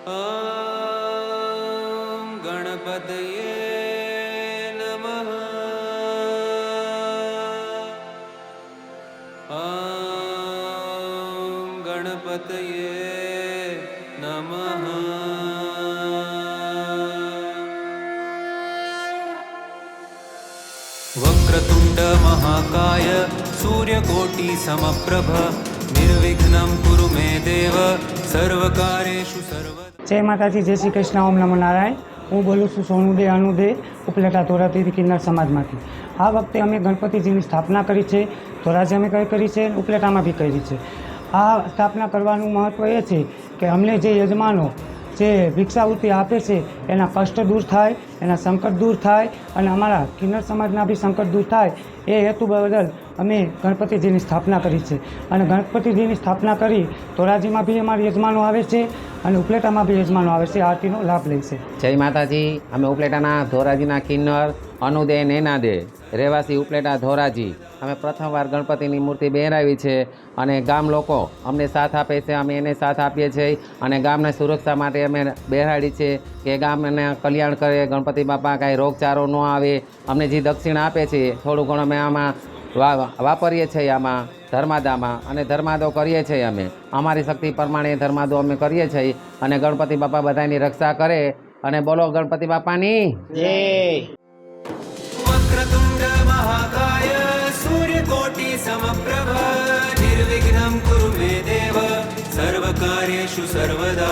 ॐ गणपतये नमः। ॐ गणपतये नमः। वक्रतुण्ड महाकाय નિર્વિઘ્નમ ગુરુ મે દેવ જય માતાજી, જય શ્રી કૃષ્ણ, ઓમ નમો નારાયણ. હું બોલું છું સોનુદે, અનુદે, ઉપલેટા ધોરાજી કિન્નર સમાજમાંથી. આ વખતે અમે ગણપતિજીની સ્થાપના કરી છે. ધોરાજી અમે કઈ કરી છે? ઉપલેટામાં બી કરી છે. આ સ્થાપના કરવાનું મહત્ત્વ એ છે કે અમને જે યજમાનો જે ભિક્ષાવૃત્તિ આપે છે, એના કષ્ટ દૂર થાય, એના સંકટ દૂર થાય અને અમારા કિન્નર સમાજના બી સંકટ દૂર થાય, એ હેતુ બદલ અમે ગણપતિજીની સ્થાપના કરી છે. અને ગણપતિજીની સ્થાપના કરી ધોરાજીમાં બી અમારા યજમાનો આવે છે અને ઉપલેટામાં બી યજમાનો આવે છે, આરતીનો લાભ લે છે. જય માતાજી, અમે ઉપલેટાના ધોરાજીના કિન્નર અનુદે નેનાદે, રહેવાસી ઉપલેટા ધોરાજી. અમે પ્રથમવાર ગણપતિની મૂર્તિ બહેરાવી છે અને ગામ લોકો અમને સાથ આપે છે, અમે એને સાથ આપીએ છીએ અને ગામની સુરક્ષા માટે અમે બહેરાડી છે કે ગામને કલ્યાણ કરે, ગણપતિ બાપા કાંઈ રોગચારો ન આવે. અમને જે દક્ષિણા આપે છે, થોડું ઘણું અમે આમાં વાપરીએ છીએ આમાં ધર્માદામાં અને ધર્માદો કરીએ છીએ અમે. અમારી શક્તિ પ્રમાણે ધર્માદો અમે કરીએ છીએ અને ગણપતિ બાપા બધાની રક્ષા કરે. અને બોલો ગણપતિ બાપાની. सूर्यकोटि समप्रभ निर्विघ्नं कुरु मे देव सर्वकार्येषु सर्वदा